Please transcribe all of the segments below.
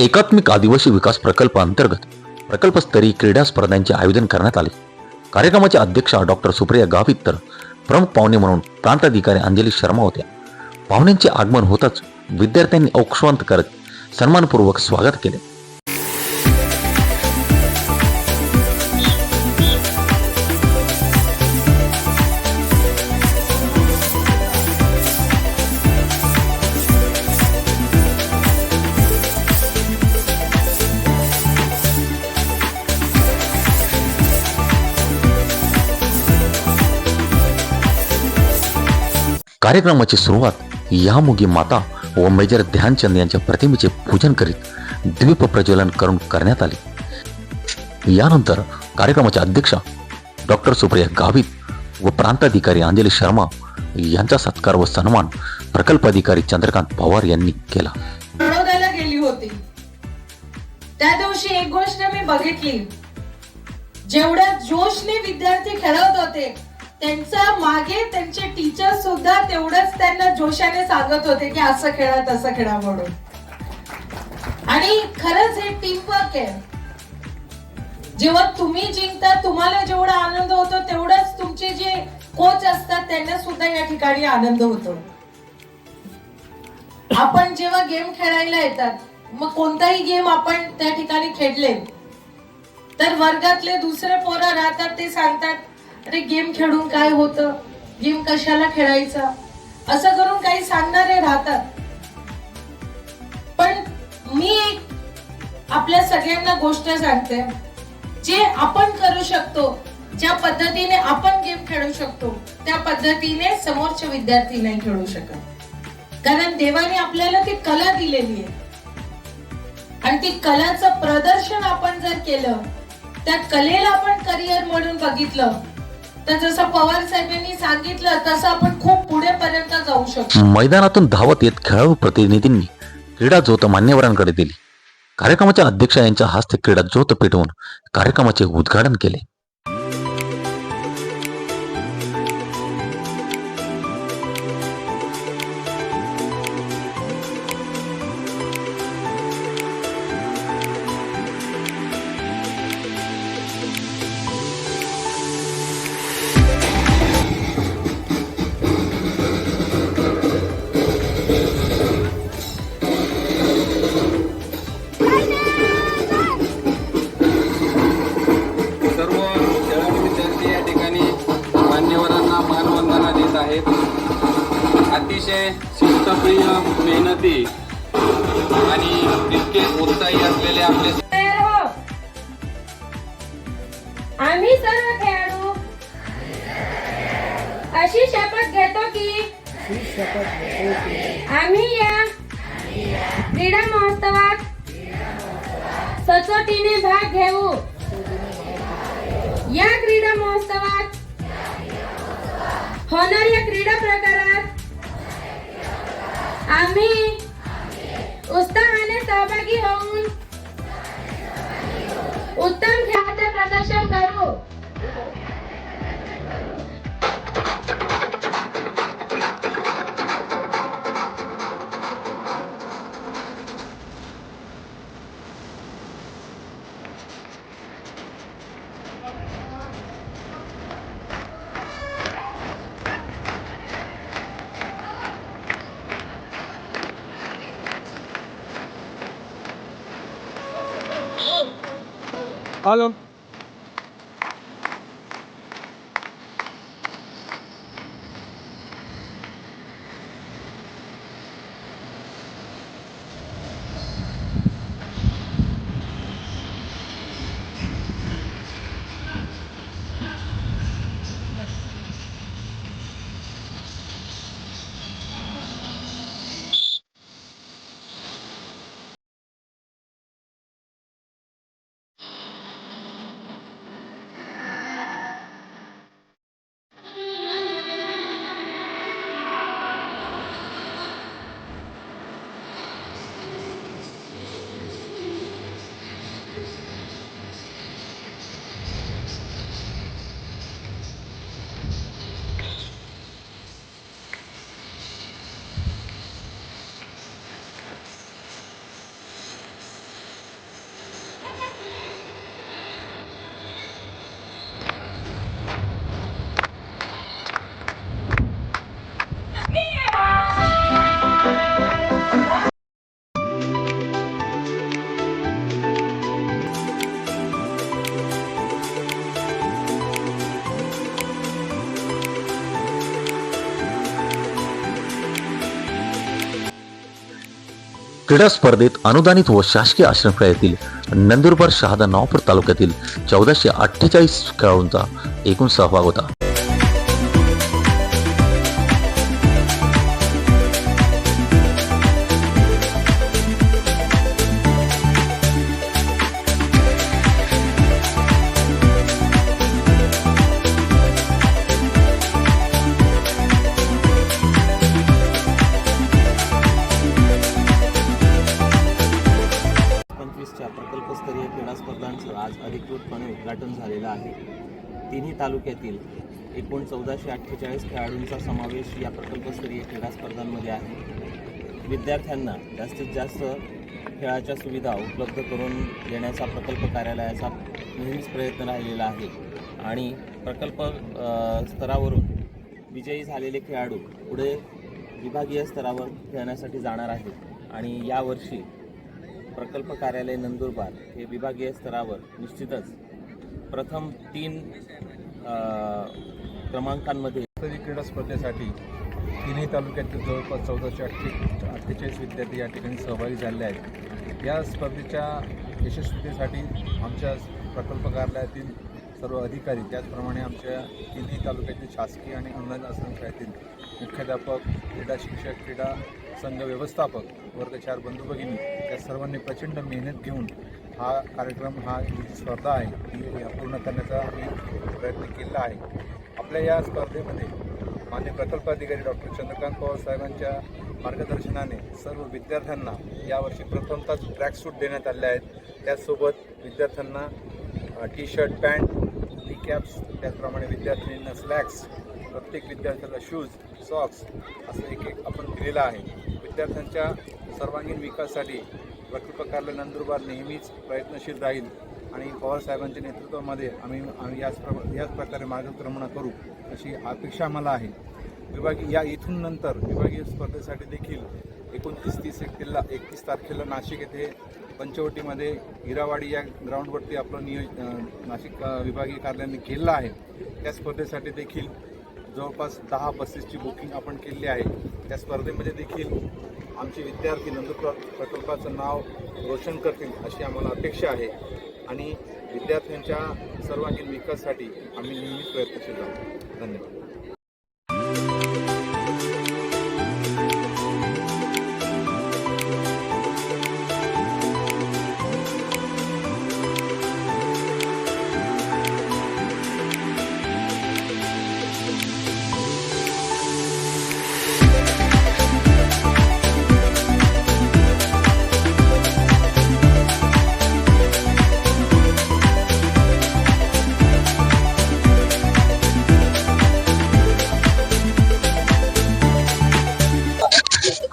एकात्मिक आदिवासी विकास प्रकल्प अंतर्गत प्रकल्पस्तरीय क्रीडा स्पर्धांचे आयोजन करण्यात आले. कार्यक्रमाच्या अध्यक्षा डॉक्टर सुप्रिया गावित तर प्रमुख पाहुणे म्हणून प्रांताधिकारी अंजली शर्मा होत्या. पाहुण्यांचे आगमन होताच विद्यार्थ्यांनी औक्षवंत करत सन्मानपूर्वक स्वागत केले. कार्यक्रमाची सुरुवात या मुगी माता व मेजर ध्यानचंद यांच्या प्रतिमेचे पूजन करीत दीप प्रज्वलन करून करण्यात आले. यानंतर कार्यक्रमाच्या अध्यक्षा डॉक्टर सुप्रिया गावित व प्रांताधिकारी अंजली शर्मा यांचा सत्कार व सन्मान प्रकल्प अधिकारी चंद्रकांत पवार यांनी केला. गेली होती. त्या दिवशी एक गोष्ट मी बघितली. जेवढ्या जोशने विद्यार्थी खेळत होते त्यांचा मागे त्यांचे टीचर सुद्धा तेवढंच त्यांना जोशाने सांगत होते की असं खेळा तसं खेळा म्हणून. आणि खरंच हे टीम वर्क आहे. जेव्हा तुम्ही जिंकता तुम्हाला जेवढा आनंद होतो तेवढाच तुमचे जे कोच असतात त्यांना सुद्धा या ठिकाणी आनंद होतो. आपण जेव्हा गेम खेळायला येतात मग कोणताही गेम आपण त्या ठिकाणी खेळले तर वर्गातले दुसरे पोरं राहतात ते सांगतात अरे गेम खेळून काय होतं? गेम कशाला खेळायचा? असं करून काही सांगणारे राहतात. पण मी एक आपल्या सगळ्यांना गोष्ट सांगते. जे आपण करू शकतो ज्या पद्धतीने आपण गेम खेळू शकतो त्या पद्धतीने समोरचे विद्यार्थी नाही खेळू शकत. कारण देवाने आपल्याला ती कला दिलेली आहे. आणि ती कलाचं प्रदर्शन आपण जर केलं त्या कलेला आपण करिअर म्हणून बघितलं तर जसं पवार साहेबांनी सांगितलं तसं आपण खूप पुढे पर्यंत जाऊ शकतो. मैदानातून धावत येत खेळाडू प्रतिनिधींनी क्रीडा ज्योत मान्यवरांकडे दिली. कार्यक्रमाच्या अध्यक्ष यांच्या हस्ते क्रीडा ज्योत पेटवून कार्यक्रमाचे उद्घाटन केले. आहेत. अतिशय शिस्तप्रिय मेहनती आणि इतके उत्साही असलेले आपले हो. आम्ही सर्व खेळाडू अशी शपथ घेतो की आम्ही या क्रीडा महोत्सवात सचोटीने भाग घेऊ. या क्रीडा महोत्सवात होणाऱ्या क्रीडा प्रकारात आम्ही उत्साहाने सहभागी होऊन उत्तम खेळाचे प्रदर्शन करू. Hallo. क्रीडा स्पर्धेत अनुदानित व शासकीय आश्रमशाळेतील नंदुरबार शहादा नवापूर तालुक्यातील चौदाशे अठ्ठेचाळीस खेळाडूंचा एकूण सहभाग होता. येथील एकूण चौदाशे अठ्ठेचाळीस खेळाडूंचा समावेश या प्रकल्पस्तरीय क्रीडा स्पर्धांमध्ये आहे. विद्यार्थ्यांना जास्तीत जास्त खेळाच्या सुविधा उपलब्ध करून देण्याचा प्रकल्प कार्यालयाचा नेहमीच प्रयत्न राहिलेला आहे. आणि प्रकल्प स्तरावरून विजयी झालेले खेळाडू पुढे विभागीय स्तरावर खेळण्यासाठी जाणार आहेत. आणि यावर्षी प्रकल्प कार्यालय नंदुरबार हे विभागीय स्तरावर निश्चितच प्रथम तीन क्रमांकांमध्ये स्तरीय क्रीडा स्पर्धेसाठी तिन्ही तालुक्यातील जवळपास चौदाशे अठ्ठे अठ्ठेचाळीस विद्यार्थी या ठिकाणी सहभागी झाले आहेत. या स्पर्धेच्या यशस्वीतेसाठी आमच्या प्रकल्प कार्यालयातील सर्व अधिकारी त्याचप्रमाणे आमच्या तिन्ही तालुक्यातील शासकीय आणि अनुदानित आश्रमशाळेतील मुख्याध्यापक क्रीडा शिक्षक क्रीडा संघ व्यवस्थापक वर्ग चार बंधू भगिनी या सर्वांनी प्रचंड मेहनत घेऊन हा कार्यक्रम हा जी स्पर्धा आहे ती पूर्ण करण्याचा आम्ही प्रयत्न केलेला आहे. आपल्या या स्पर्धेमध्ये मान्य प्रकल्पाधिकारी डॉक्टर चंद्रकांत पवार साहेबांच्या मार्गदर्शनाने सर्व विद्यार्थ्यांना यावर्षी प्रथमतःच ट्रॅक सूट देण्यात आले आहेत. त्याचसोबत विद्यार्थ्यांना टी शर्ट पॅन्ट नी कॅप्स त्याचप्रमाणे विद्यार्थिनींना स्लॅक्स प्रत्येक विद्यार्थ्याला शूज सॉक्स असं एक एक आपण दिलेलं आहे. विद्यार्थ्यांच्या सर्वांगीण विकासासाठी प्रकल्प नंदुरबार नेहमीच प्रयत्नशील राहील आणि पवारसाहेबांच्या नेतृत्वामध्ये आम्ही आम्ही याच प्र याच प्रकारे मार्गक्रमण करू अशी अपेक्षा मला आहे. विभागीय या इथून नंतर विभागीय स्पर्धेसाठी देखील एकोणतीस तीस एकतीला एकतीस तारखेला नाशिक येथे पंचवटीमध्ये हिरावाडी या ग्राउंडवरती आपलं नियोज नाशिक विभागीय कार्यालयाने केलेलं आहे. त्या स्पर्धेसाठी देखील जवळपास दहा बसेसची बुकिंग आपण केलेली आहे. त्या स्पर्धेमध्ये देखील आमचे विद्यार्थी नंदुरबार प्रकल्पाचं नाव रोशन करतील अशी आम्हाला अपेक्षा आहे. आणि विद्यार्थ्यांच्या सर्वांगीण विकासासाठी आम्ही नेहमीच प्रयत्नशील आहोत धन्यवाद.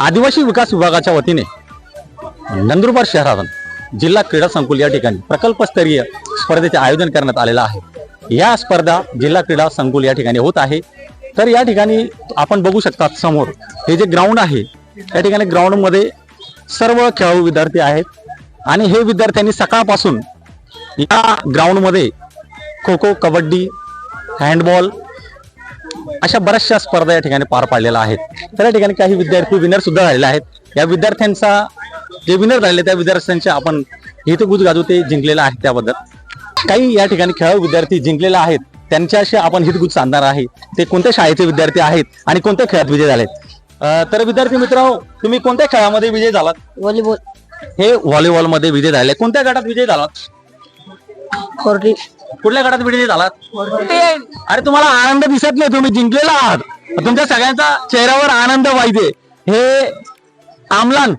आदिवासी विकास विभागाच्या वतीने नंदुरबार शहरात जिल्हा क्रीडा संकुल या ठिकाणी प्रकल्पस्तरीय स्पर्धेचे आयोजन करण्यात आलेलं आहे. या स्पर्धा जिल्हा क्रीडा संकुल या ठिकाणी होत आहे. तर या ठिकाणी आपण बघू शकता समोर हे जे ग्राउंड आहे या ठिकाणी ग्राउंडमध्ये सर्व खेळाडू विद्यार्थी आहेत आणि हे विद्यार्थ्यांनी सकाळपासून या ग्राउंडमध्ये खो खो कबड्डी हँडबॉल अशा बऱ्याचशा स्पर्धा या ठिकाणी पार पाडलेल्या आहेत. तर या ठिकाणी काही विद्यार्थी विनर सुद्धा झालेले आहेत. या विद्यार्थ्यांचा जे विनर झालेले त्या विद्यार्थ्यांचे आपण हितगुज गाजू ते जिंकलेलं आहे त्याबद्दल. काही या ठिकाणी खेळाडू विद्यार्थी जिंकलेले आहेत त्यांच्याशी आपण हितगुज साधणार आहे. ते कोणत्या शाळेचे विद्यार्थी आहेत आणि कोणत्या खेळात विजय झालेत? तर विद्यार्थी मित्र तुम्ही कोणत्या खेळामध्ये विजय झालात? व्हॉलीबॉल. हे व्हॉलीबॉलमध्ये विजय झाले कोणत्या गटात विजय झालात? कुठल्या गटात विजय झालात? अरे तुम्हाला आनंद दिसत नाही तुम्ही जिंकलेला आहात. तुमच्या सगळ्यांचा चेहऱ्यावर आनंद पाहिजे. हे आमलान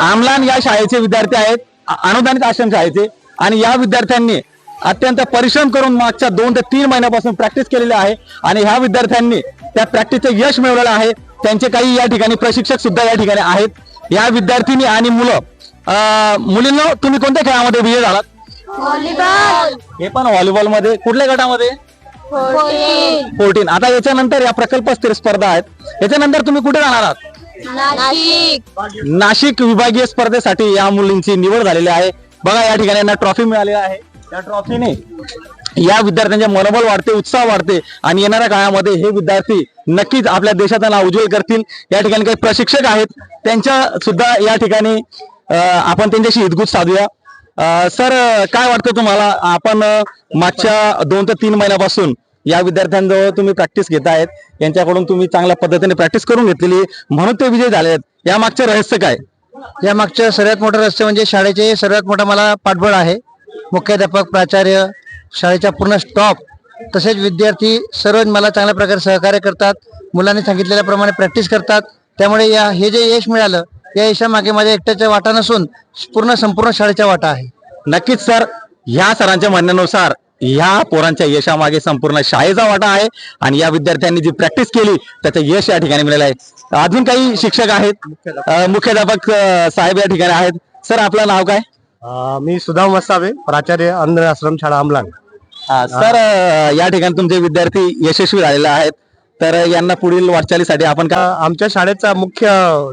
आमलान या शाळेचे विद्यार्थी आहेत अनुदानित आश्रम शाळेचे. आणि या विद्यार्थ्यांनी अत्यंत परिश्रम करून मागच्या दोन ते तीन महिन्यापासून प्रॅक्टिस केलेली आहे. आणि ह्या विद्यार्थ्यांनी त्या प्रॅक्टिसचं यश मिळवलेलं आहे. त्यांचे काही या ठिकाणी प्रशिक्षक सुद्धा या ठिकाणी आहेत. या विद्यार्थिनी आणि मुलं मुलींनो तुम्ही कोणत्या खेळामध्ये विजय झालात? व्हॉलीबॉल. हे पण व्हॉलीबॉलमध्ये कुठल्या गटामध्ये? फोर्टीन. आता याच्यानंतर या प्रकल्प स्थिर स्पर्धा आहेत. याच्यानंतर तुम्ही कुठे जाणार आहात? नाशिक. नाशिक विभागीय स्पर्धेसाठी या मुलींची निवड झालेली आहे. बघा या ठिकाणी यांना ट्रॉफी मिळाली आहे. त्या ट्रॉफीने या विद्यार्थ्यांचे मनोबल वाढते उत्साह वाढते आणि येणाऱ्या काळामध्ये हे विद्यार्थी नक्कीच आपल्या देशाचं नाव उज्ज्वल करतील. या ठिकाणी काही प्रशिक्षक आहेत. त्यांच्या सुद्धा या ठिकाणी अ, आपण त्यांच्याशी हितगुज साधूया. सर काय वाटतं तुम्हाला? आपण मागच्या दोन ते तीन महिन्यापासून या विद्यार्थ्यांजवळ तुम्ही प्रॅक्टिस घेत आहेत. यांच्याकडून तुम्ही चांगल्या पद्धतीने प्रॅक्टिस करून घेतलेली. म्हणून ते विजय झाले आहेत या मागचं रहस्य काय? या मागचं सर्वात मोठं रहस्य म्हणजे शाळेचे सर्वात मोठं मला पाठबळ आहे. मुख्याध्यापक प्राचार्य शाळेचा पूर्ण स्टॉप तसेच विद्यार्थी सर्व मला चांगल्या प्रकारे सहकार्य करतात. मुलांनी सांगितलेल्याप्रमाणे प्रॅक्टिस करतात. त्यामुळे या हे जे यश मिळालं या यशामागे माझ्या एकट्याचा वाटा नसून पूर्ण संपूर्ण शाळेचा वाटा आहे. नक्कीच सर. ह्या सरांच्या म्हणण्यानुसार ह्या पोरांच्या यशामागे संपूर्ण शाळेचा वाटा आहे आणि या विद्यार्थ्यांनी जी प्रॅक्टिस केली त्याचं यश या ठिकाणी मिळालं आहे. अजून काही शिक्षक आहेत? मुख्याध्यापक साहेब या ठिकाणी आहेत. सर आपलं नाव काय? मी सुदाम वसावे प्राचार्य अन्न आश्रम शाळा अमलान. अ, सर या ठिकाणी तुमचे विद्यार्थी यशस्वी झालेले आहेत. तर यांना पुढील वाटचालीसाठी आपण का आमच्या शाळेचा मुख्य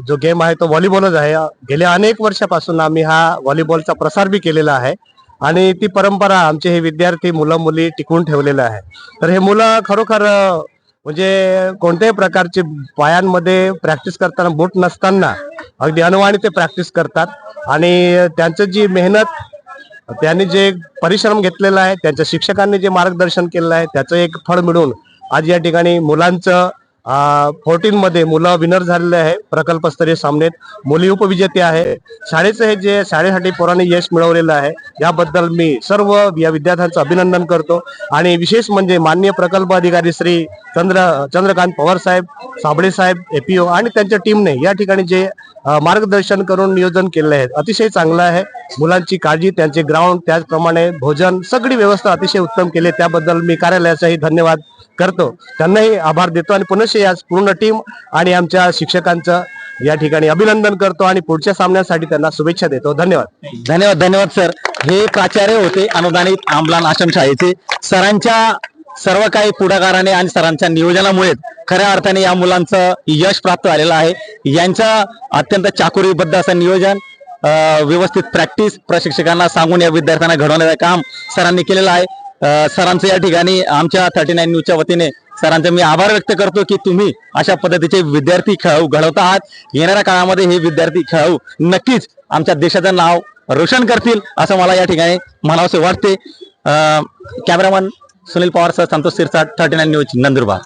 जो गेम आहे तो व्हॉलीबॉलच आहे. गेल्या अनेक वर्षापासून आम्ही हा व्हॉलीबॉलचा प्रसार बी केलेला आहे. आणि ती परंपरा आमचे हे विद्यार्थी मुलं मुली टिकवून ठेवलेलं आहे. तर हे मुलं खरोखर म्हणजे कोणत्याही प्रकारचे पायांमध्ये प्रॅक्टिस करताना बूट नसताना अगदी अनुवाणी ते प्रॅक्टिस करतात. आणि त्यांचं जी मेहनत त्यांनी जे परिश्रम घेतलेला आहे त्यांच्या शिक्षकांनी जे मार्गदर्शन केलेलं आहे त्याचं एक फळ मिळून आज या ठिकाणी मुलांचं फोर्टीन मध्ये मुलं विनर झालेले आहे प्रकल्पस्तरीय सामनेत. मुली उपविजेते आहे. शाळेचं हे जे शाळेसाठी पोरांनी यश मिळवलेलं आहे याबद्दल मी सर्व या विद्यार्थ्यांचं अभिनंदन करतो. आणि विशेष म्हणजे माननीय प्रकल्प अधिकारी श्री चंद्र चंद्रकांत पवार साहेब साबळे साहेब एपीओ आणि त्यांच्या टीमने या ठिकाणी जे मार्गदर्शन करून नियोजन केलेले आहे अतिशय चांगलं आहे. मुलांची काळजी त्यांचे ग्राउंड त्याचप्रमाणे भोजन सगळी व्यवस्था अतिशय उत्तम केली त्याबद्दल मी कार्यालयाचाही धन्यवाद करतो. त्यांनाही आभार देतो आणि पुनश्च या पूर्ण टीम आणि आमच्या शिक्षकांचं या ठिकाणी अभिनंदन करतो आणि पुढच्या सामन्यासाठी त्यांना शुभेच्छा देतो. धन्यवाद. धन्यवाद धन्यवाद सर. हे प्राचार्य होते अनुदानित आमलान आश्रम शाळेचे सरांच्या सर्व काही पुढाकाराने आणि सरांच्या नियोजनामुळे खऱ्या अर्थाने या मुलांचं यश प्राप्त झालेलं आहे. यांच्या अत्यंत चाकुरीबद्ध असं नियोजन व्यवस्थित प्रॅक्टिस प्रशिक्षकांना सांगून या विद्यार्थ्यांना घडवण्याचं काम सरांनी केलेलं आहे. सरांचं या ठिकाणी आमच्या थर्टी नाईन न्यूजच्या वतीने सरांचा मी आभार व्यक्त करतो की तुम्ही अशा पद्धतीचे विद्यार्थी खेळाडू घडवत आहात. येणाऱ्या काळामध्ये हे विद्यार्थी खेळाडू नक्कीच आमच्या देशाचं नाव रोशन करतील असं मला या ठिकाणी म्हणावसे वाटते. अं, cameraman Sunil Pawar sir Santosh Sirsat thirty nine news Nandurbar.